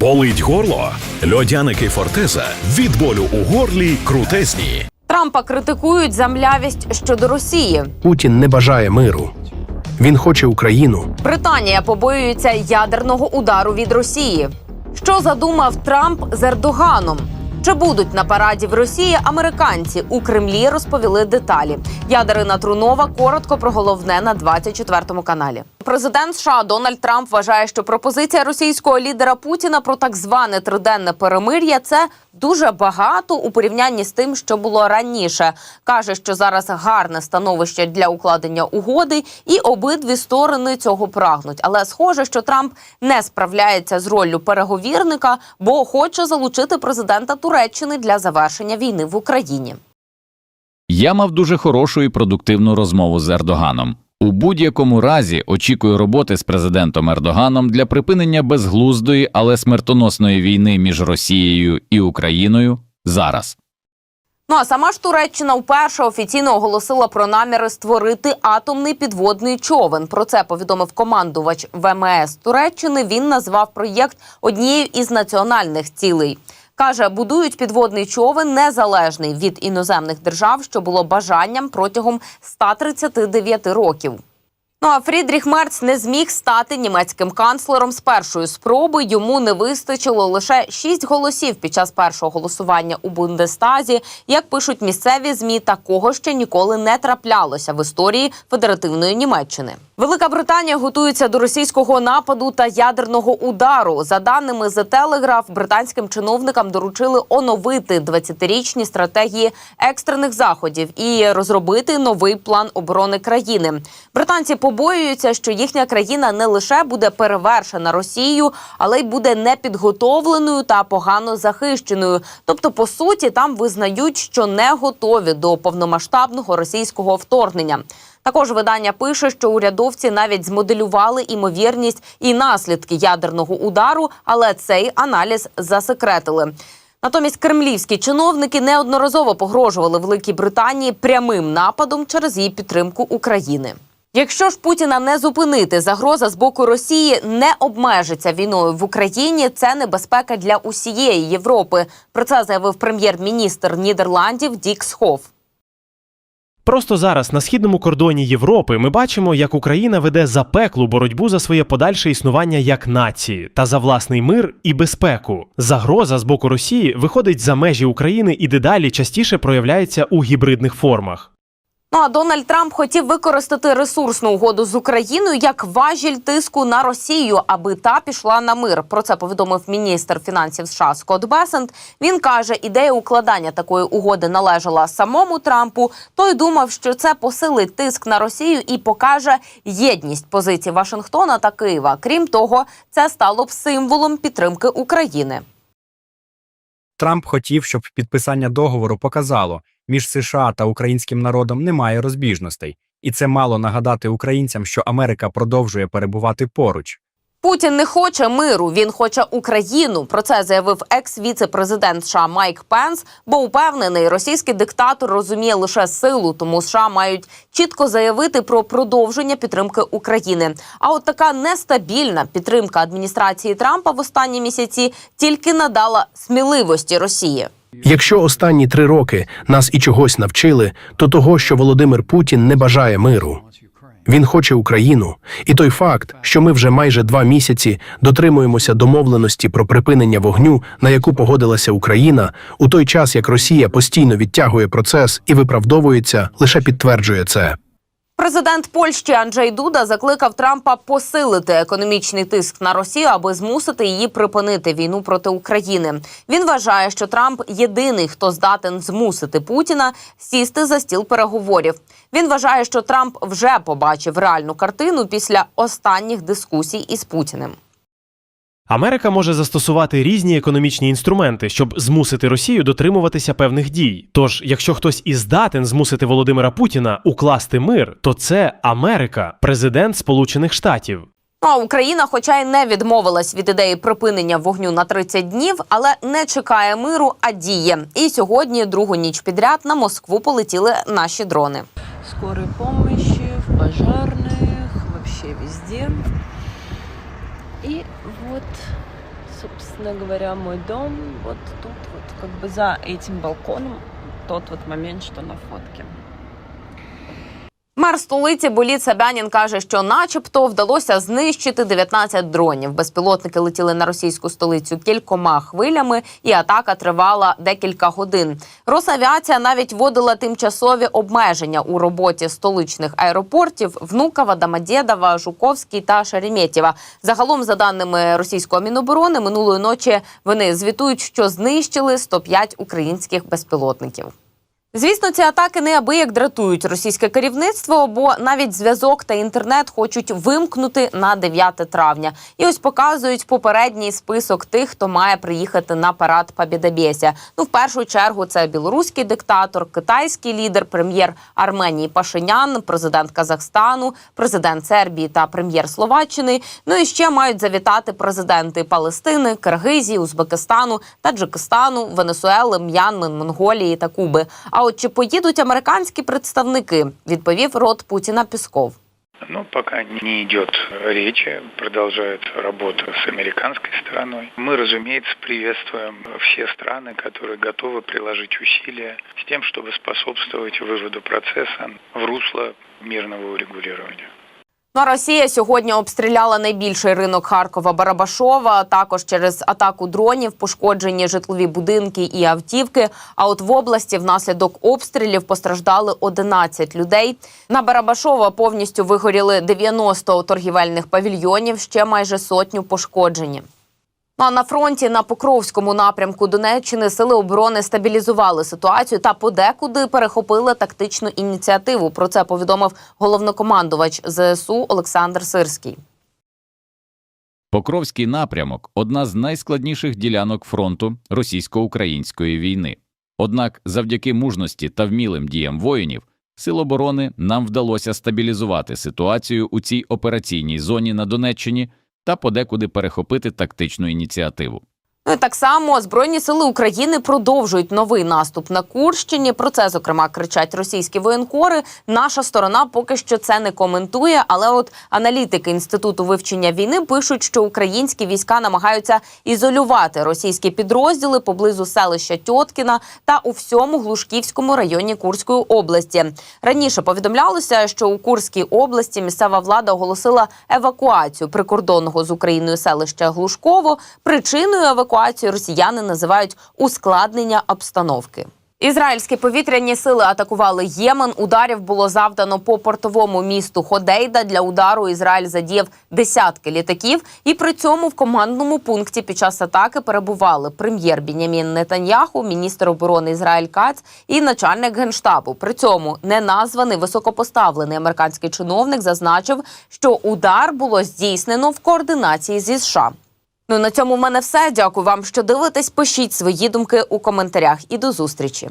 Болить горло? Льодяники Фортеза від болю у горлі крутезні. Трампа критикують за млявість щодо Росії. Путін не бажає миру. Він хоче Україну. Британія побоюється ядерного удару від Росії. Що задумав Трамп з Ердоганом? Чи будуть на параді в Росії американці у Кремлі? Розповіли деталі. Я Дарина Трунова коротко про головне на 24 каналі. Президент США Дональд Трамп вважає, що пропозиція російського лідера Путіна про так зване триденне перемир'я це дуже багато у порівнянні з тим, що було раніше. каже, що зараз гарне становище для укладення угоди, і обидві сторони цього прагнуть. Але схоже, що Трамп не справляється з роллю переговірника, бо хоче залучити президента Туреччини для завершення війни в Україні. Я мав дуже хорошу і продуктивну розмову з Ердоганом. У будь-якому разі очікую роботи з президентом Ердоганом для припинення безглуздої, але смертоносної війни між Росією і Україною зараз. Ну а сама ж Туреччина вперше офіційно оголосила про наміри створити атомний підводний човен. Про це повідомив командувач ВМС Туреччини. Він назвав проєкт однією із національних цілей. Каже, будують підводний човен незалежний від іноземних держав, що було бажанням протягом 139 років. Ну а Фрідріх Мерц не зміг стати німецьким канцлером з першої спроби. Йому не вистачило лише шість голосів під час першого голосування у Бундестазі. Як пишуть місцеві змі, такого ще ніколи не траплялося в історії федеративної Німеччини. Велика Британія готується до російського нападу та ядерного удару. За даними The Telegraph, британським чиновникам доручили оновити 20-річні стратегії екстрених заходів і розробити новий план оборони країни. Британці побоюються, що їхня країна не лише буде перевершена Росією, але й буде непідготовленою та погано захищеною. Тобто, по суті, там визнають, що не готові до повномасштабного російського вторгнення. Також видання пише, що урядовці навіть змоделювали імовірність і наслідки ядерного удару, але цей аналіз засекретили. Натомість кремлівські чиновники неодноразово погрожували Великій Британії прямим нападом через її підтримку України. Якщо ж Путіна не зупинити, загроза з боку Росії не обмежиться війною в Україні. Це небезпека для усієї Європи. Про це заявив прем'єр-міністр Нідерландів Дік Схоф. Просто зараз на східному кордоні Європи ми бачимо, як Україна веде запеклу боротьбу за своє подальше існування як нації та за власний мир і безпеку. Загроза з боку Росії виходить за межі України і дедалі частіше проявляється у гібридних формах. Ну а Дональд Трамп хотів використати ресурсну угоду з Україною як важіль тиску на Росію, аби та пішла на мир. Про це повідомив міністр фінансів США Скотт Бесент. Він каже, ідея укладання такої угоди належала самому Трампу. Той думав, що це посилить тиск на Росію і покаже єдність позицій Вашингтона та Києва. Крім того, це стало б символом підтримки України. Трамп хотів, щоб підписання договору показало, між США та українським народом немає розбіжностей, і це мало нагадати українцям, що Америка продовжує перебувати поруч. Путін не хоче миру, він хоче Україну. Про це заявив екс-віце-президент США Майк Пенс, бо упевнений, російський диктатор розуміє лише силу, тому США мають чітко заявити про продовження підтримки України. А от така нестабільна підтримка адміністрації Трампа в останні місяці тільки надала сміливості Росії. Якщо останні три роки нас і чогось навчили, то того, що Володимир Путін не бажає миру. Він хоче Україну, і той факт, що ми вже майже два місяці дотримуємося домовленості про припинення вогню, на яку погодилася Україна, у той час як Росія постійно відтягує процес і виправдовується, лише підтверджує це. Президент Польщі Анджей Дуда закликав Трампа посилити економічний тиск на Росію, аби змусити її припинити війну проти України. Він вважає, що Трамп єдиний, хто здатен змусити Путіна сісти за стіл переговорів. Він вважає, що Трамп вже побачив реальну картину після останніх дискусій із Путіним. Америка може застосувати різні економічні інструменти, щоб змусити Росію дотримуватися певних дій. Тож, якщо хтось і здатен змусити Володимира Путіна укласти мир, то це Америка, президент Сполучених Штатів. Ну, а Україна, хоча й не відмовилась від ідеї припинення вогню на 30 днів, але не чекає миру, а діє. І сьогодні, другу ніч підряд, на Москву полетіли наші дрони. скорой помощи, в пожарных, вообще везде. И вот, собственно, говоря, мой дом. Вот тут вот как бы за этим балконом тот вот момент, что на фотке. Мер столиці Боліт Сабянін каже, що, начебто, вдалося знищити 19 дронів. Безпілотники летіли на російську столицю кількома хвилями, і атака тривала декілька годин. Росавіація навіть вводила тимчасові обмеження у роботі столичних аеропортів Внуково, Домодєдова, Жуковський та Шереметєва. Загалом, за даними російського міноборони, минулої ночі вони звітують, що знищили 105 українських безпілотників. Звісно, ці атаки неабияк дратують російське керівництво, бо навіть зв'язок та інтернет хочуть вимкнути на 9 травня. І ось показують попередній список тих, хто має приїхати на парад Побєдобєся. Ну, в першу чергу, це білоруський диктатор, китайський лідер, прем'єр Арменії Пашинян, президент Казахстану, президент Сербії та прем'єр Словаччини. Ну і ще мають завітати президенти Палестини, Киргизії, Узбекистану, Таджикистану, Венесуели, М'янми, Монголії та Куби. А от чи поїдуть американські представники? Відповів рот Путіна Пісков. Ну, пока не идет речи, продолжает работа с американской стороной. Мы, разумеется, приветствуем все страны, которые готовы приложить усилия с тем, чтобы способствовать выводу процесса в русло мирного урегулирования. Ну, Росія сьогодні обстріляла найбільший ринок Харкова Барабашова. Також через атаку дронів пошкоджені житлові будинки і автівки. А от в області внаслідок обстрілів постраждали 11 людей. На Барабашова повністю вигоріли 90 торгівельних павільйонів, ще майже сотню пошкоджені. Ну, а на фронті на Покровському напрямку Донеччини сили оборони стабілізували ситуацію та подекуди перехопили тактичну ініціативу. Про це повідомив головнокомандувач ЗСУ Олександр Сирський. Покровський напрямок одна з найскладніших ділянок фронту російсько-української війни. Однак, завдяки мужності та вмілим діям воїнів, Сил оборони нам вдалося стабілізувати ситуацію у цій операційній зоні на Донеччині та подекуди перехопити тактичну ініціативу. Ну так само Збройні сили України продовжують новий наступ на Курщині. Про це зокрема кричать російські воєнкори. Наша сторона поки що це не коментує. Але от аналітики інституту вивчення війни пишуть, що українські війська намагаються ізолювати російські підрозділи поблизу селища Тьоткіна та у всьому Глушківському районі Курської області. Раніше повідомлялося, що у Курській області місцева влада оголосила евакуацію прикордонного з Україною селища Глушково. Причиною евакуації росіяни називають ускладнення обстановки. Ізраїльські повітряні сили атакували Ємен. Ударів було завдано по портовому місту Ходейда. Для удару Ізраїль задіяв десятки літаків. І при цьому в командному пункті під час атаки перебували прем'єр Бінямін Нетаньяху, міністр оборони Ізраїль Кац і начальник генштабу. При цьому неназваний високопоставлений американський чиновник зазначив, що удар було здійснено в координації зі США. Ну на цьому в мене все. Дякую вам, що дивитесь. Пишіть свої думки у коментарях і до зустрічі.